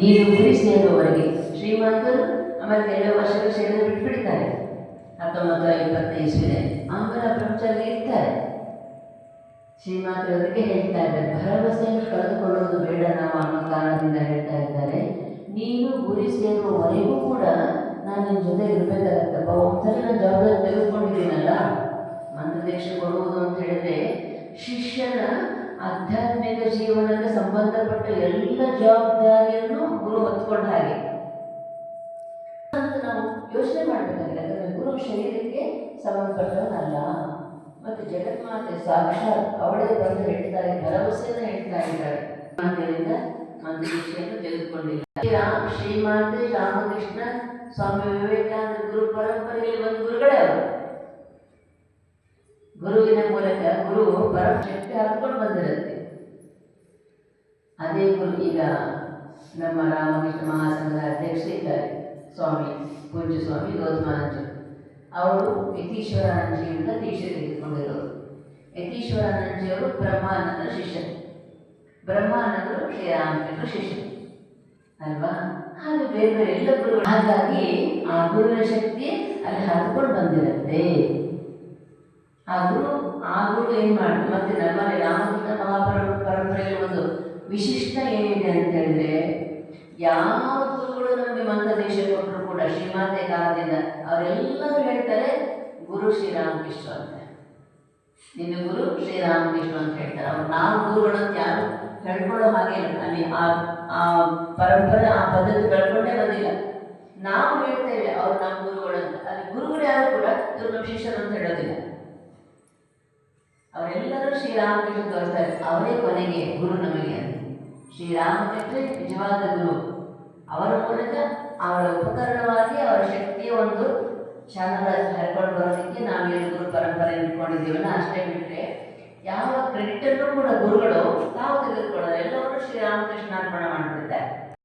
ನೀನು ಗುರಿ ಸೇರುವವರೆಗೆ ಶ್ರೀಮಂತರು ಆಮೇಲೆ ಕೆಲವು ವರ್ಷಗಳು ಸೇರಿ ಬಿಟ್ಬಿಡ್ತಾರೆ. ಹತ್ತೊಂಬತ್ತು ಇಪ್ಪತ್ತೈದು ಇಸ್ವಿದೆ ಆಮೇಲೆ ಪ್ರಪಂಚದಲ್ಲಿ ಇರ್ತಾರೆ. ಶ್ರೀಮಂತರೊಂದಿಗೆ ಹೇಳ್ತಾ ಇದ್ದಾರೆ ಭರವಸೆಯನ್ನು ಕಳೆದುಕೊಳ್ಳೋದು ಬೇಡ, ನಾವು ಅನ್ನೋ ಕಾರಣದಿಂದ ಹೇಳ್ತಾ ಇದ್ದಾರೆ. ನೀನು ಗುರಿ ಸೇರುವವರೆಗೂ ಕೂಡ ನಾನು ನಿಮ್ಮ ಜೊತೆ ಇರಬೇಕಾಗತ್ತಪ್ಪ ಒಂದ್ಸರಿ ನಾನು ಜವಾಬ್ದಾರಿ ತೆಗೆದುಕೊಂಡಿದ್ದೀನಲ್ಲ? ಮಂತ್ರದೀಕ್ಷೆ ಕೊಡುವುದು ಅಂತ ಹೇಳಿದ್ರೆ ಶಿಷ್ಯನ ಆಧ್ಯಾತ್ಮಿಕ ಜೀವನಕ್ಕೆ ಸಂಬಂಧಪಟ್ಟ ಎಲ್ಲ ಜವಾಬ್ದಾರಿಯನ್ನು ಹೊತ್ಕೊಂಡ ಹಾಗೆ. ಅಂತ ನಾವು ಯೋಚನೆ ಮಾಡಬೇಕಾಗಿಲ್ಲ ಯಾಕಂದ್ರೆ ಗುರು ಶರೀರಕ್ಕೆ ಸಂಬಂಧಪಟ್ಟವನಲ್ಲ. ಮತ್ತು ಜಗನ್ಮಾತೆ ಸಾಕ್ಷಾತ್ ಅವಳೇ ಬಂದು ಹೇಳ್ತಾರೆ ಭರವಸೆಯನ್ನು ಹೇಳ್ತಾ ಇದ್ದಾಳೆ. ಆದ್ದರಿಂದ ವಿಷಯವನ್ನು ತೆಗೆದುಕೊಂಡಿಲ್ಲ. ರಾಮ, ಶ್ರೀಮಾತೆ ರಾಮಕೃಷ್ಣ, ಸ್ವಾಮಿ ವಿವೇಕಾನಂದ ಗುರು ಪರಂಪರೆಯಲ್ಲಿ ಒಂದು ಗುರುಗಳೇ ಅವರು. ಗುರುವಿನ ಮೂಲಕ ಗುರು ಪರಶಕ್ತಿ ಹತ್ಕೊಂಡು ಬಂದಿರುತ್ತೆ. ಅದೇ ಗುರು ಈಗ ನಮ್ಮ ರಾಮಕೃಷ್ಣ ಮಹಾಸಂಘದ ಸ್ವಾಮಿ ಪೂಜ್ಯ ಸ್ವಾಮಿ ಗೌತಮಾನಂಜು ಅವರು ಯತೀಶ್ವರಾನಂಜಿಯಿಂದ ದೀಕ್ಷೆ ತೆಗೆದುಕೊಂಡಿರೋರು ಯತೀಶ್ವರಾನಂಜಿಯವರು ಬ್ರಹ್ಮಾನಂದರ ಶಿಷ್ಯರು ಬ್ರಹ್ಮಾನಂದರು ಶ್ರೀರಾಮಕೃಷ್ಣ ಶಿಷ್ಯರು ಅಲ್ವಾ? ಹಾಗೆ ಬೇರೆ ಬೇರೆ ಎಲ್ಲ ಗುರುಗಳು. ಹಾಗಾಗಿ ಆ ಗುರುವಿನ ಶಕ್ತಿ ಅಲ್ಲಿ ಹರಿದುಕೊಂಡು ಬಂದಿರುತ್ತೆ. ಆ ಗುರು ಆ ಗುರು ಏನು ಮಾಡಿ ಮತ್ತೆ ನಮ್ಮಲ್ಲಿ ರಾಮಕೃಷ್ಣ ಮಹಾಪರ, ಪರಂಪರೆಯಲ್ಲಿ ಒಂದು ವಿಶಿಷ್ಟ ಏನಿದೆ ಅಂತ ಹೇಳಿದ್ರೆ ಯಾವ ಗುರುಗಳು ನಮಗೆ ಮಂತ್ರದೇಶ ಕೊಟ್ಟರು ಕೂಡ ಶ್ರೀಮಾತೆ ಕಾಲದಿಂದ ಅವರೆಲ್ಲರೂ ಹೇಳ್ತಾರೆ, ಗುರು ಶ್ರೀರಾಮಕೃಷ್ಣ ಅಂತ. ನಿನ್ನ ಗುರು ಶ್ರೀರಾಮಕೃಷ್ಣ ಅಂತ ಹೇಳ್ತಾರೆ. ಅವ್ರು ನಾವು ಗುರುಗಳು ಅಂತ ಯಾರು ಹೇಳ್ಕೊಳ್ಳೋ ಹಾಗೆ ಇಲ್ಲ. ಅಲ್ಲಿ ಆ ಆ ಪರಂಪರೆ, ಆ ಪದ್ಧತಿ ಬೆಳ್ಕೊಂಡೇ ಬಂದಿಲ್ಲ. ನಾವು ಹೇಳ್ತೇವೆ ಅವ್ರು ನಮ್ಮ ಗುರುಗಳು ಅಂತ. ಅಲ್ಲಿ ಗುರುಗಳು ಯಾರು ಕೂಡ ಇವ್ರು ನಮ್ಮ ಶಿಷ್ಯರು ಅಂತ ಹೇಳೋದಿಲ್ಲ. ಅವರೆಲ್ಲರೂ ಶ್ರೀರಾಮಕೃಷ್ಣ ತೋರಿಸ್ತಾರೆ. ಅವರೇ ಕೊನೆಗೆ ಗುರು ನಮಗೆ ಅಂತ. ಶ್ರೀರಾಮಕೃಷ್ಣ ನಿಜವಾದ ಗುರು. ಅವರ ಮೂಲಕ ಅವರ ಉಪಕರಣವಾಗಿ ಅವರ ಶಕ್ತಿಯ ಒಂದು ಚಾನಲ್ ಹರ್ಕೊಂಡು ಬರೋದಕ್ಕೆ ನಾವು ಏನು ಗುರು ಪರಂಪರೆ ಇಟ್ಕೊಂಡಿದ್ದೀವಲ್ಲ, ಅಷ್ಟೇ ಬಿಟ್ಟರೆ ಯಾವ ಕ್ರೆಡಿಟನ್ನು ಕೂಡ ಗುರುಗಳು ತಾವು ತೆಗೆದುಕೊಳ್ಳೋದು ಎಲ್ಲವನ್ನು ಶ್ರೀರಾಮಕೃಷ್ಣ ಅರ್ಪಣೆ ಮಾಡ್ತಾರೆ.